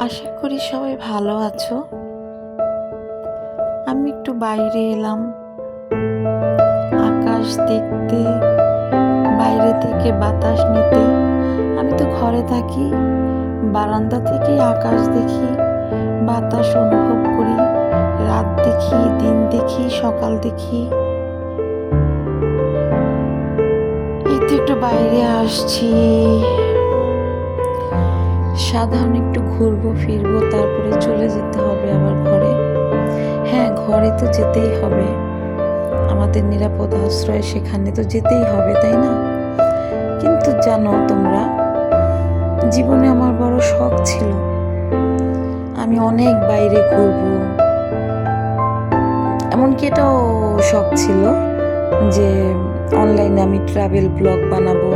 আশা করি সবাই ভালো আছো। আমি একটু বাইরে এলাম। আকাশ দেখতে, বাইরে থেকে বাতাস নিতে। আমি তো ঘরে থাকি, বারান্দা থেকে আকাশ দেখি, বাতাস অনুভব করি। রাত দেখি, দিন দেখি, সকাল দেখি। এই তো একটু বাইরে আসছি। সাধারণ একটু ঘুরবো, ফিরবো, তারপরে চলে যেতে হবে আবার ঘরে। হ্যাঁ ঘরে তো যেতেই হবে। আমাদের নিরাপদ আশ্রয় সেখানে তো যেতেই হবে, তাই না? কিন্তু জানো তোমরা, জীবনে আমার বড় শখ ছিল। আমি অনেক বাইরে ঘুরবো। এমনকি এটাও শখ ছিল যে অনলাইনে আমি ট্রাভেল ব্লগ বানাবো,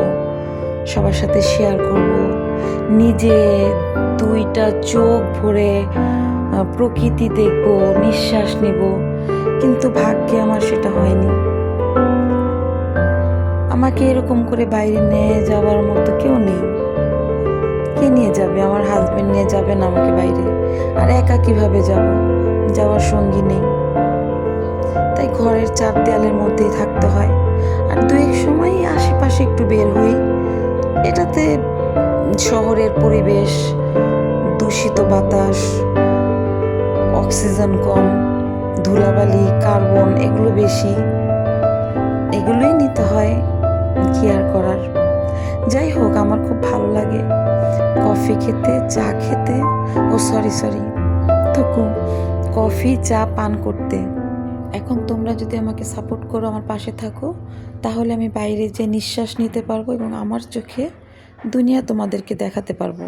সবার সাথে শেয়ার করব। নিজে দুইটা চোখ ভরে প্রকৃতি দেখব, নিঃশ্বাস নেব, কিন্তু ভাগ্যে আমার সেটা হয়নি। আমাকে এরকম করে বাইরে নিয়ে যাওয়ার মতো কেউ নেই। কে নিয়ে যাবে? আমার হাজবেন্ড নিয়ে যাবে না আমাকে বাইরে। আর একা কীভাবে যাব? যাওয়ার সঙ্গী নেই। তাই ঘরের চার দেয়ালের মধ্যেই থাকতে হয়। আর দু এক সময় আশেপাশে একটু বের হই। এটাতে শহরের পরিবেশ, দূষিত বাতাস, অক্সিজেন কম, ধুলাবালি, কার্বন, এগুলো বেশি। এগুলোই নিতে হয় কেয়ার করার। যাই হোক, আমার খুব ভালো লাগে। কফি খেতে, চা খেতে, ও সরি সরি, থকু, কফি, চা পান করতে। এখন তোমরা যদি আমাকে সাপোর্ট করো আমার পাশে থাকো, তাহলে আমি বাইরে যে নিঃশ্বাস নিতে পারব এবং আমার চোখে দুনিয়া তোমাদেরকে দেখাতে পারব।